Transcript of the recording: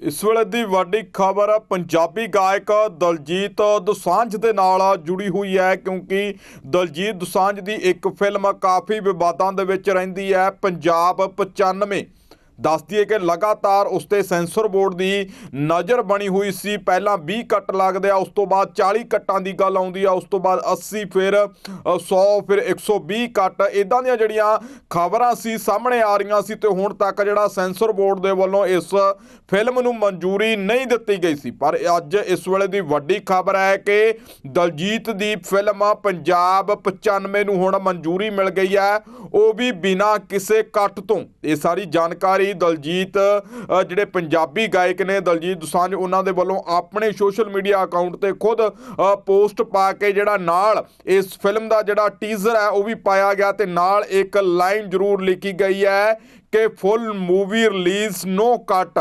ਇਸ ਵੇਲੇ ਦੀ ਵੱਡੀ ਖਬਰ ਪੰਜਾਬੀ ਗਾਇਕ ਦਲਜੀਤ ਦੁਸਾਂਝ ਦੇ ਨਾਲ ਜੁੜੀ ਹੋਈ ਹੈ ਕਿਉਂਕਿ ਦਲਜੀਤ ਦੁਸਾਂਝ ਦੀ ਇੱਕ ਫਿਲਮ ਕਾਫੀ ਵਿਵਾਦਾਂ ਦੇ ਵਿੱਚ ਰਹਿੰਦੀ ਹੈ, ਪੰਜਾਬ 95 ਦੱਸਦੀ ਹੈ ਕਿ ਲਗਾਤਾਰ ਉਸ ਤੇ ਸੈਂਸਰ ਬੋਰਡ ਦੀ ਨਜ਼ਰ ਬਣੀ ਹੋਈ ਸੀ। ਪਹਿਲਾਂ 20 ਕੱਟ ਲੱਗਦੇ ਆ ਉਸ ਤੋਂ ਬਾਅਦ 40 ਕੱਟਾਂ ਦੀ ਗੱਲ ਆਉਂਦੀ ਆ ਉਸ ਤੋਂ ਬਾਅਦ 80 ਫਿਰ ਅ, 100 ਫਿਰ 120 ਕੱਟ। ਇਦਾਂ ਦੀਆਂ ਜਿਹੜੀਆਂ ਖਬਰਾਂ ਸੀ ਸਾਹਮਣੇ ਆ ਰਹੀਆਂ ਸੀ ਤੇ ਹੁਣ ਤੱਕ ਜਿਹੜਾ ਸੈਂਸਰ ਬੋਰਡ ਦੇ ਵੱਲੋਂ ਇਸ ਫਿਲਮ ਨੂੰ ਮਨਜ਼ੂਰੀ ਨਹੀਂ ਦਿੱਤੀ ਗਈ ਸੀ। ਪਰ ਅੱਜ ਇਸ ਵੇਲੇ ਦੀ ਵੱਡੀ ਖਬਰ ਹੈ ਕਿ ਦਲਜੀਤ ਦੀ ਫਿਲਮ ਪੰਜਾਬ 95 ਨੂੰ ਹੁਣ ਮਨਜ਼ੂਰੀ ਮਿਲ ਗਈ ਹੈ। ਉਹ ਵੀ ਬਿਨਾਂ ਕਿਸੇ ਕੱਟ ਤੋਂ। ਇਹ ਸਾਰੀ ਜਾਣਕਾਰੀ ਦਲਜੀਤ ਜਿਹੜੇ ਪੰਜਾਬੀ ਗਾਇਕ ਨੇ ਦਲਜੀਤ ਦੁਸਾਂਝ, ਉਹਨਾਂ ਦੇ ਵੱਲੋਂ ਆਪਣੇ ਸੋਸ਼ਲ ਮੀਡੀਆ ਅਕਾਊਂਟ ਤੇ ਖੁਦ ਪੋਸਟ ਪਾ ਕੇ ਜਿਹੜਾ ਨਾਲ ਇਸ ਫਿਲਮ ਦਾ ਜਿਹੜਾ ਟੀਜ਼ਰ ਹੈ, ਉਹ ਵੀ ਪਾਇਆ ਗਿਆ ਤੇ ਨਾਲ ਇੱਕ ਲਾਈਨ ਜ਼ਰੂਰ ਲਿਖੀ ਗਈ ਹੈ ਕਿ ਫੁੱਲ ਮੂਵੀ ਰਿਲੀਜ਼, ਨੋ ਕੱਟ।